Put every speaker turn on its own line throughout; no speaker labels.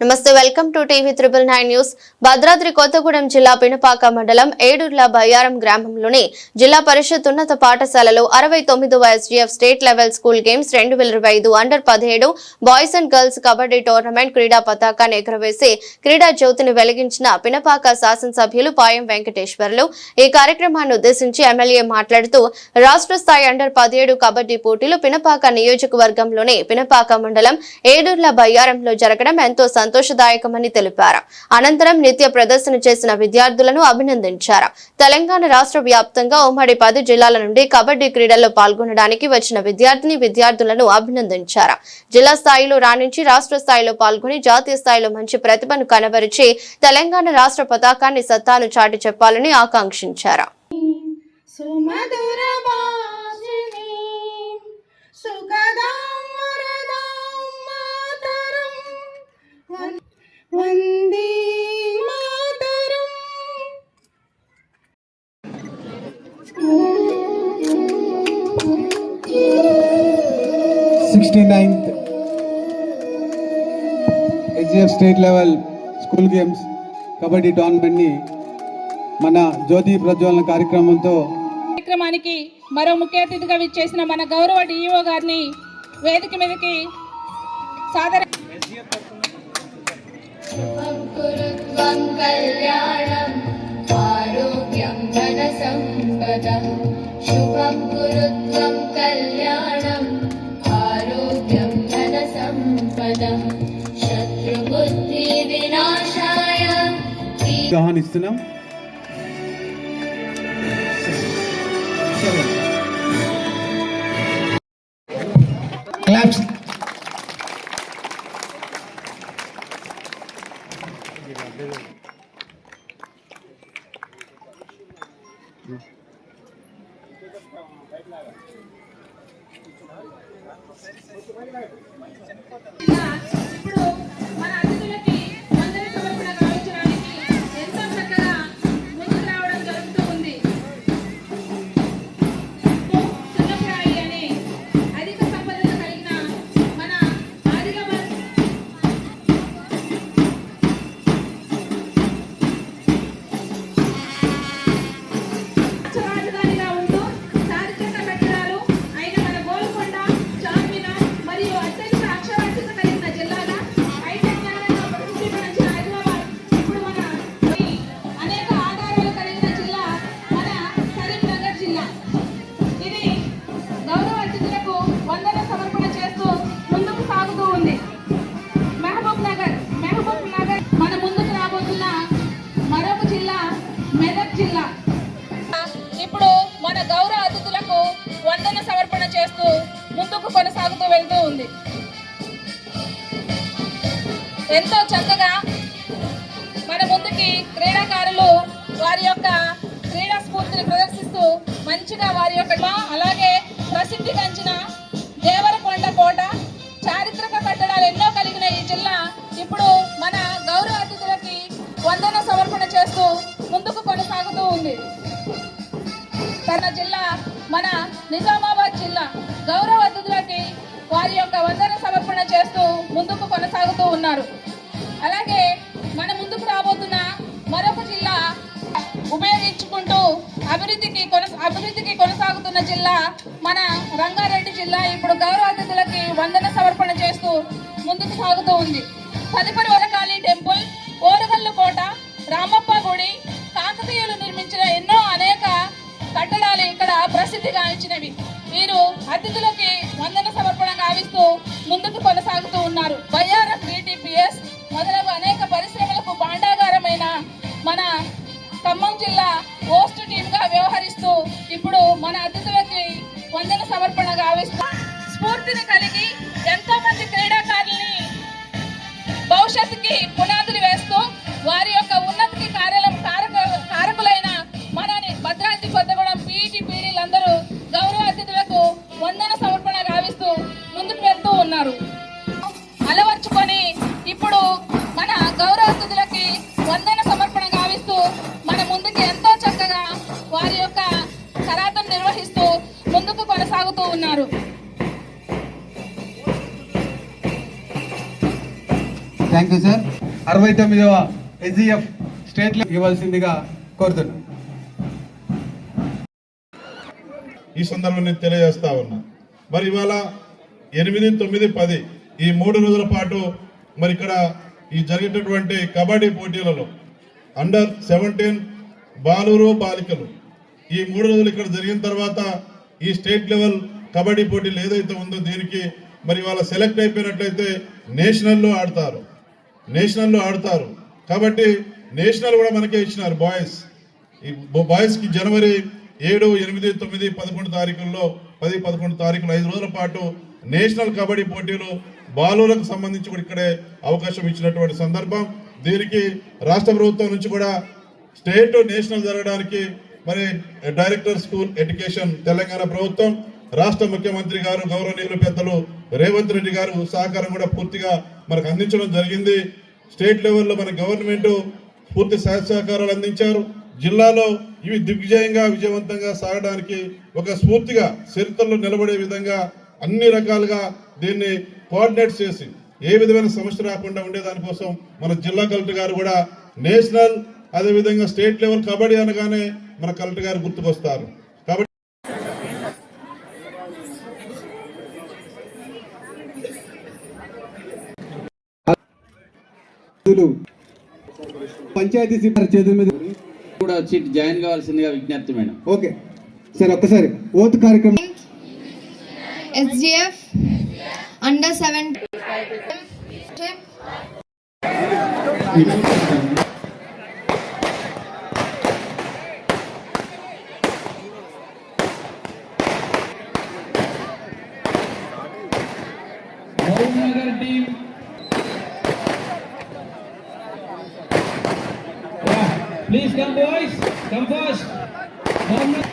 నమస్తే welcome to TV triple nine news. Bhadradri Kothagudem జిల్లా పినపాక మండలం ఏడూర్ల బయ్యారం గ్రామంలోని జిల్లా పరిషత్ ఉన్నత పాఠశాలలో అరవై తొమ్మిదవ SDF state level school games రెండు వేల ఇరవై ఐదు అండర్ పదిహేడు boys and girls kabaddi tournament క్రీడా పతాకాన్ని ఎగురవేసి క్రీడా జ్యోతిని వెలిగించిన పినపాక శాసనసభ్యులు పాయం వెంకటేశ్వర్లు ఈ కార్యక్రమాన్ని ఉద్దేశించి ఎమ్మెల్యే మాట్లాడుతూ రాష్ట్ర స్థాయి అండర్ పదిహేడు కబడ్డీ పోటీలు పినపాక నియోజకవర్గంలోని పినపాక మండలం ఏడూర్ల బయ్యారంలో జరగడం ఎంతో సంతోషదాయకమని తెలిపారు. అనంతరం నిత్య ప్రదర్శన చేసిన విద్యార్థులను అభినందించారు. తెలంగాణ రాష్ట్ర వ్యాప్తంగా ఉమ్మడి పది జిల్లాల నుండి కబడ్డీ క్రీడల్లో పాల్గొనడానికి వచ్చిన విద్యార్థిని విద్యార్థులను అభినందించారు. జిల్లా స్థాయిలో రాణించి రాష్ట్ర స్థాయిలో పాల్గొని జాతీయ స్థాయిలో మంచి ప్రతిభను కనబరిచి తెలంగాణ రాష్ట్ర పతాకాన్ని సత్తాను చాటి చెప్పాలని ఆకాంక్షించారు.
సుమధుర భాషిణీ Vande Mataram.
Sixty ninth HF state level school games kabaddi టోర్నమెంట్ని మన జ్యోతి ప్రజ్వలన కార్యక్రమంతో
కార్యక్రమానికి మరో ముఖ్య అతిథిగా విచ్చేసిన మన గౌరవ డిఈఓ గారిని వేదిక మీదకి సాదర
गुरुत्वं कल्याणम् आरोग्यं धनसम्पदं शुभं गुरुत्वं कल्याणम् आरोग्यं धनसम्पदं शत्रुबुद्धिविनाशाय
गाहन इस्तुनां Claps. ఇప్పుడు మన అతిథులకి మెదక్ జిల్లా. ఇప్పుడు మన గౌరవ అతిథులకు వందన సమర్పణ చేస్తూ ముందుకు కొనసాగుతూ వెళ్తూ ఉంది. ఎంతో చక్కగా మన ముందుకి క్రీడాకారులు వారి యొక్క క్రీడా స్ఫూర్తిని ప్రదర్శిస్తూ మంచిగా వారి యొక్క అలాగే ప్రసిద్ధి గంచిన దేవరకొండ కోట చారిత్రక కట్టడాలు ఎన్నో కలిగిన ఈ జిల్లా ఇప్పుడు మన గౌరవ అతిథులకి వందన సమర్పణ చేస్తూ ముందుకు తన జిల్లా మన నిజామాబాద్ జిల్లా గౌరవ అతిథులకి వారి యొక్క వందన సమర్పణ చేస్తూ ముందుకు కొనసాగుతూ ఉన్నారు. అలాగే మన ముందుకు రాబోతున్న మరొక జిల్లా ఉపయోగించుకుంటూ అభివృద్ధికి కొన అభివృద్ధికి కొనసాగుతున్న జిల్లా మన రంగారెడ్డి జిల్లా ఇప్పుడు గౌరవ అతిథులకి వందన సమర్పణ చేస్తూ ముందుకు సాగుతూ ఉంది. తదుపరి వరకాళి టెంపుల్ ఓరగల్లు కోట రామప్ప ప్రసిద్ధి ప్రసిద్ధిగాంచినవి వీరు అతిథులకి వందన సమర్పణ గావిస్తూ ముందుకు కొనసాగుతూ ఉన్నారు. వైఆర్ఎఫ్ బీటీపీఎస్ మొదలగు అనేక పరిశ్రమలకు భాండాగారమైన మన ఖమ్మం జిల్లా హోస్ట్ టీమ్గా వ్యవహరిస్తూ ఇప్పుడు మన అతిథులకి వందన సమర్పణ గావిస్తూ స్ఫూర్తిని కలిగి ఎంతో మంది వందన సమర్పణ గావిస్తూ మన ముందుకి ఎంతో చక్కగా వారి యొక్క కరాతం నిర్వహిస్తూ ముందుకు కొనసాగుతూ ఉన్నారు.
థ్యాంక్ యూ సార్ అరవై తొమ్మిదవ ఎస్జిఎఫ్ స్టేట్ ఇవ్వాల్సిందిగా కోరుతున్నాను
ఈ సందర్భంగా నేను తెలియజేస్తా ఉన్నా. మరి ఇవాళ ఎనిమిది తొమ్మిది పది ఈ మూడు రోజుల పాటు మరి ఇక్కడ ఈ జరిగేటటువంటి కబడ్డీ పోటీలలో అండర్ సెవెంటీన్ బాలురు బాలికలు. ఈ మూడు రోజులు ఇక్కడ జరిగిన తర్వాత ఈ స్టేట్ లెవెల్ కబడ్డీ పోటీలు ఏదైతే ఉందో దీనికి మరి వాళ్ళ సెలెక్ట్ అయిపోయినట్లయితే నేషనల్లో ఆడతారు. నేషనల్లో ఆడతారు. కాబట్టి నేషనల్ కూడా మనకే ఇచ్చినారు బాయ్స్ ఈ బాయ్స్కి జనవరి ఏడు ఎనిమిది తొమ్మిది పదకొండు తారీఖుల్లో పది పదకొండు తారీఖులు ఐదు రోజుల పాటు నేషనల్ కబడ్డీ పోటీలు బాలులకు సంబంధించి కూడా ఇక్కడే అవకాశం ఇచ్చినటువంటి సందర్భం. దీనికి రాష్ట్ర ప్రభుత్వం నుంచి కూడా స్టేట్ నేషనల్ జరగడానికి మరి డైరెక్టర్ స్కూల్ ఎడ్యుకేషన్ తెలంగాణ ప్రభుత్వం రాష్ట్ర ముఖ్యమంత్రి గారు గౌరవనీయులు పెద్దలు రేవంత్ రెడ్డి గారు సహకారం కూడా పూర్తిగా మనకు అందించడం జరిగింది. స్టేట్ లెవెల్లో మన గవర్నమెంట్ పూర్తి సహాయ సహకారాలు అందించారు. జిల్లాలో ఇవి దిగ్విజయంగా విజయవంతంగా సాగడానికి ఒక స్ఫూర్తిగా చరిత్రలో నిలబడే విధంగా అన్ని రకాలుగా దీన్ని కోఆర్డినేట్ చేసి ఏ విధమైన సమస్య రాకుండా ఉండే దానికోసం మన జిల్లా కలెక్టర్ గారు కూడా నేషనల్ అదే విధంగా స్టేట్ లెవెల్ కబడ్డీ అనగానే మన కలెక్టర్ గారు గుర్తుకొస్తారు. కాబట్టి
పంచాయతీ సిబ్బంది చేతుల మీద
కూడా వచ్చి జాయిన్ కావాల్సిందిగా విజ్ఞప్తి మేడం.
ఓకే. సరే ఒక్కసారి ఓత్ కార్యక్రమం
SGF under 7
team yeah. please come boys come first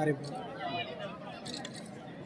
అరే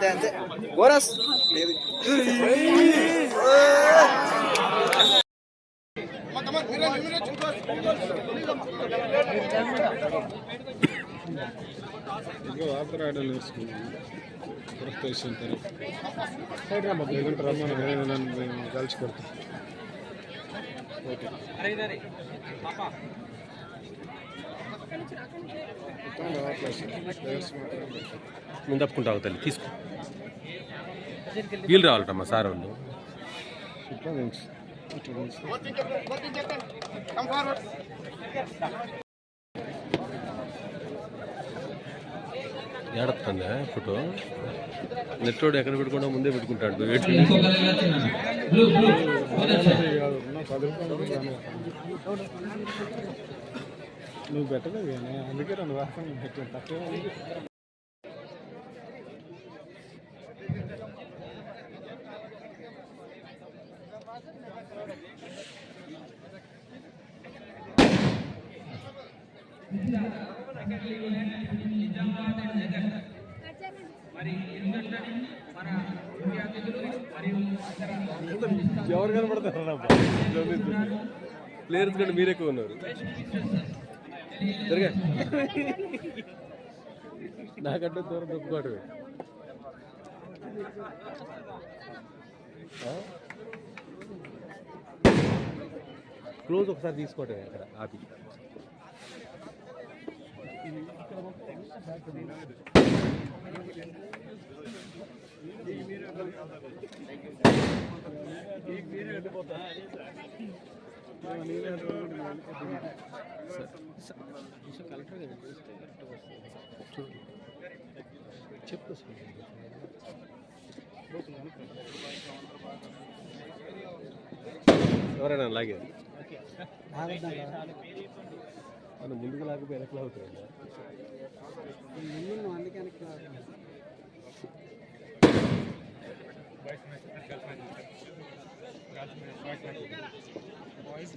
అంతే అంతే గోరస్ ఆఫర్ ఆర్డర్లు వేసుకున్నాను ప్రొఫెషన్ కలిసి కొడతాను ఓకే
నేను తప్పుకుంటా తల్లి తీసుకో. వీళ్ళు రావాలట మా సార్ వాళ్ళు. ఏడత్తుందా ఫోటో? నెట్టోడు ఎక్కడ పెట్టుకుంటా ముందే పెట్టుకుంటాడు.
నువ్వు పెట్టలేదు కానీ అందుకే రెండు వాసన పెట్టాను. తక్కువ ఎవరు కనబడతారు
ప్లేయర్స్ కంటే మీరు ఎక్కువ ఉన్నారు జరగా
నాకంటే దూరం తప్పుకోవటమే
క్లోజ్ ఒకసారి తీసుకోవటమే అక్కడ ఆపి కలెక్టర్ గారు చూస్తే కరెక్ట్గా వస్తుంది చెప్పు ఎవరైనా అలాగే మనం ముందుకు లాకపోయి వెనక్కి అవుతుంది
ముందు అందుకే వెనక్కి
వాయిస్